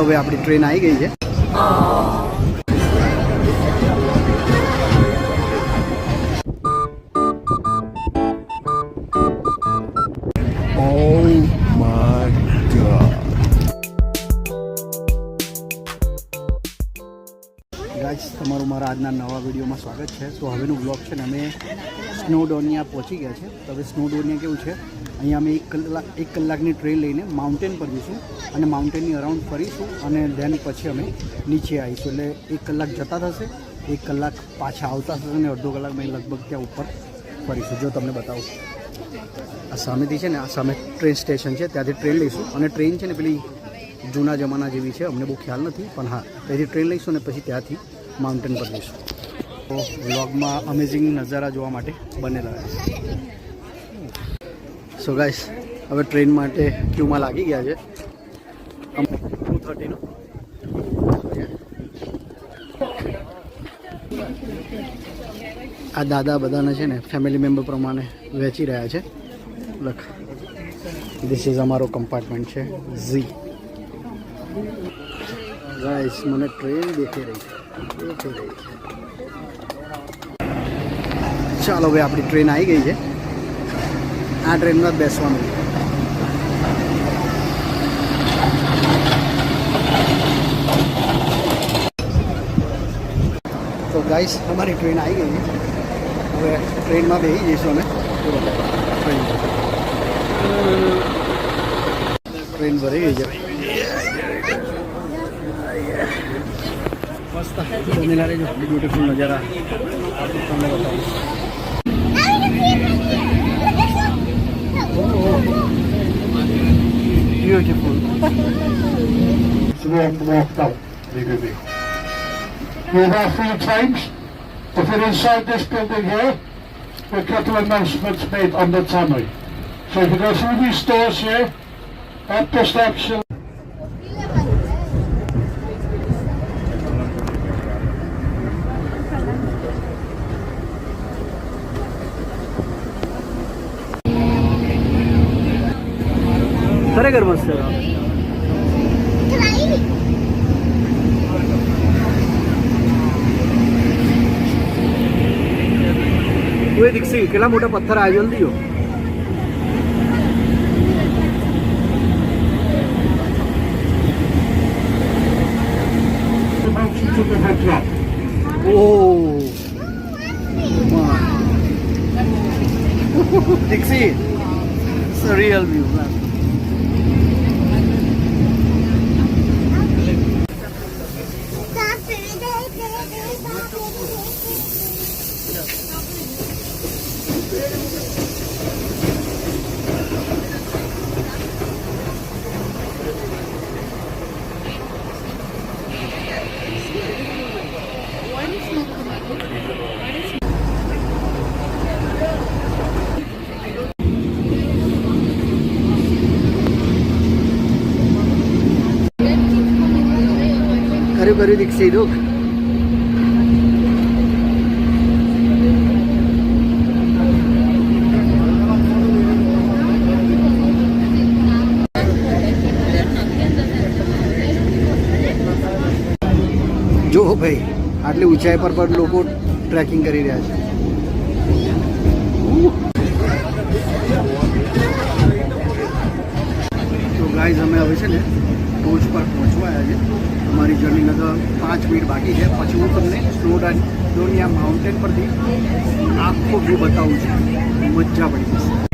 ચાલો ભાઈ આપણી ટ્રેન આવી ગઈ છે. Oh તમારું મારા આજના નવા વિડીયોમાં સ્વાગત છે. તો હવેનું બ્લોગ છે ને અમે સ્નોડોનિયા પહોંચી ગયા છે તો હવે સ્નોડોનિયા કેવું છે? અહીંયા અમે એક કલાક, એક કલાકની ટ્રેન લઈને માઉન્ટેન પર જઈશું અને માઉન્ટેનની અરાઉન્ડ ફરીશું અને દેન પછી અમે નીચે આવીશું. એટલે એક કલાક જતા થશે, એક કલાક પાછા આવતા થશે અને અડધો કલાક કલાકમાં લગભગ ત્યાં ઉપર ફરીશું. જો તમને બતાવું. આ સામેથી છે ને, આ સામે ટ્રેન સ્ટેશન છે, ત્યાંથી ટ્રેન લઈશું. અને ટ્રેન છે ને પેલી જૂના જમાના જેવી છે, અમને બહુ ખ્યાલ નથી, પણ હા, ત્યાંથી ટ્રેન લઈશું ને પછી ત્યાંથી માઉન્ટેન પર જઈશું. તો વ્લોગમાં અમેઝિંગ નજારા જોવા માટે બનેલા રહે. સો ગાઈસ હવે ટ્રેન માટે ક્યુમાં લાગી ગયા છે. ટુ થર્ટીનો આ દાદા બધાને છે ને ફેમિલી મેમ્બર પ્રમાણે વહેંચી રહ્યા છે. લખ ધીસ ઇઝ અમારો કમ્પાર્ટમેન્ટ છે ઝી ગાઈસ મને ટ્રેન દેખી રહી છે. દેખી રહી છે. ચાલો ભાઈ આપણી ટ્રેન આવી ગઈ છે. આ ટ્રેનમાં જ બેસવાનું છે તો ગાઈસ અમારી ટ્રેન આવી ગઈ છે હવે ટ્રેનમાં બેસી જઈશું અમે ટ્રેન ટ્રેન ભરી ગઈ છે મસ્ત બનેલા રહેજો બ્યુટીફુલ નજારા તમને It's walk, awful walk down, leave with me. You have had three times, If you're inside this building here, with a couple of announcements made on the tannery. So if you go through these doors here, up the steps you'll खरं कर मस्त ઓએ દીક્ષી કેટલા મોટા પથ્થર આ જલ્દી હો mountain to the head drop. ઓહ દીક્ષી કર્યું દીક્ષી દુઃખ. જો ભાઈ, આટલી ઊંચાઈ પર પણ લોકો ટ્રેકિંગ કરી રહ્યા છે. તો ગાઈઝ અમે હવે છે ને ટોચ પર પહોંચવા આવ્યા છે. અમારી જર્ની લગભગ પાંચ મિનિટ બાકી છે. પછી હું તમને સ્નો ડોનિયા માઉન્ટેન પરથી આખો વ્યૂ બતાવું છું. મજા પડી જશે.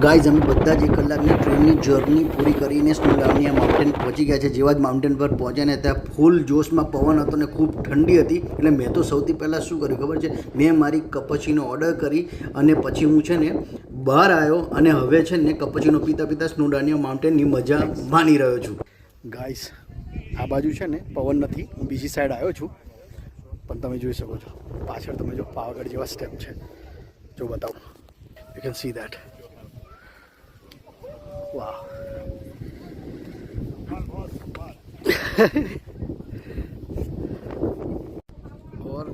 ગાઈઝ, અમે બધા જ એક કલાકની ટ્રેનની જર્ની પૂરી કરીને સ્નોડાઉનિયા માઉન્ટેન પહોંચી ગયા છે. જેવા જ માઉન્ટેન પર પહોંચ્યા ત્યાં ફૂલ જોશમાં પવન હતો ને ખૂબ ઠંડી હતી. એટલે મેં તો સૌથી પહેલાં શું કર્યું ખબર છે? મેં મારી કપચીનો ઓર્ડર કરી અને પછી હું છે ને બહાર આવ્યો અને હવે છે ને કપચીનો પીતા પીતા સ્નોડાનિયા માઉન્ટેનની મજા માણી રહ્યો છું. ગાઈસ આ બાજુ છે ને પવન નથી, હું બીજી સાઈડ આવ્યો છું. પણ તમે જોઈ શકો છો, પાછળ તમે જો પાવાગઢ જેવા સ્ટેપ છે. જો બતાવો. યુ કેન સી દેટ और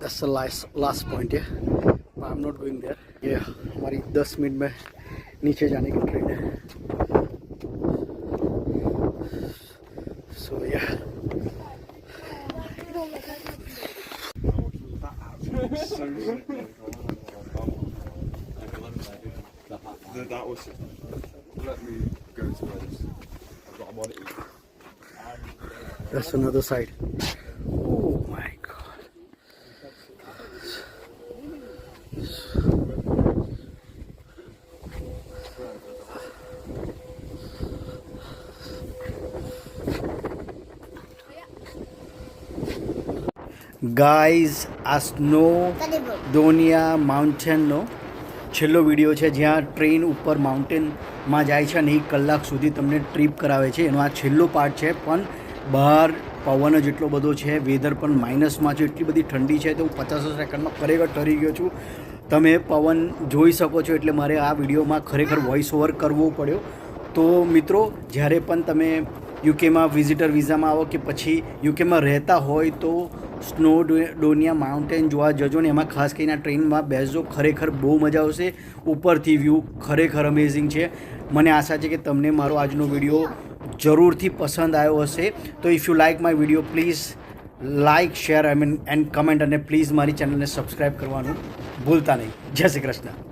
that's the last last point है I'm not going there ये हमारी 10 मिनट में नीचे जाने की ट्रेन है so yeah That, that was let me go to those. I've got a monitor. that's another side. Oh my god. Guys આ snow દોનિયા માઉન્ટેનનો છેલ્લો વીડિયો છે જ્યાં ટ્રેન ઉપર માઉન્ટેનમાં જાય છે અને એક કલાક સુધી તમને ટ્રીપ કરાવે છે. એનો આ છેલ્લો પાર્ટ છે પણ બહાર પવન જ એટલો બધો છે વેધર પણ માઇનસમાં છે, એટલી બધી ઠંડી છે, તો હું પચાસ સેકન્ડમાં ખરેખર ઠરી ગયો છું. તમે પવન જોઈ શકો છો, એટલે મારે આ વિડીયોમાં ખરેખર વોઇસ ઓવર કરવો પડ્યો. તો મિત્રો, જ્યારે પણ તમે યુકેમાં વિઝિટર વિઝામાં આવો કે પછી યુકેમાં રહેતા હોય, તો સ્નો ડોનિયા માઉન્ટેન જોવા જજો ને. એમાં ખાસ કરીને ટ્રેનમાં બેસજો, ખરેખર બહુ મજા આવશે. ઉપરથી વ્યૂ ખરેખર અમેઝિંગ છે. મને આશા છે કે તમને મારો આજનો વીડિયો જરૂરથી પસંદ આવ્યો હશે. તો if you like my video please like share I mean and comment અને પ્લીઝ મારી ચેનલને સબસ્ક્રાઈબ કરવાનું ભૂલતા નહીં. જય શ્રી કૃષ્ણ.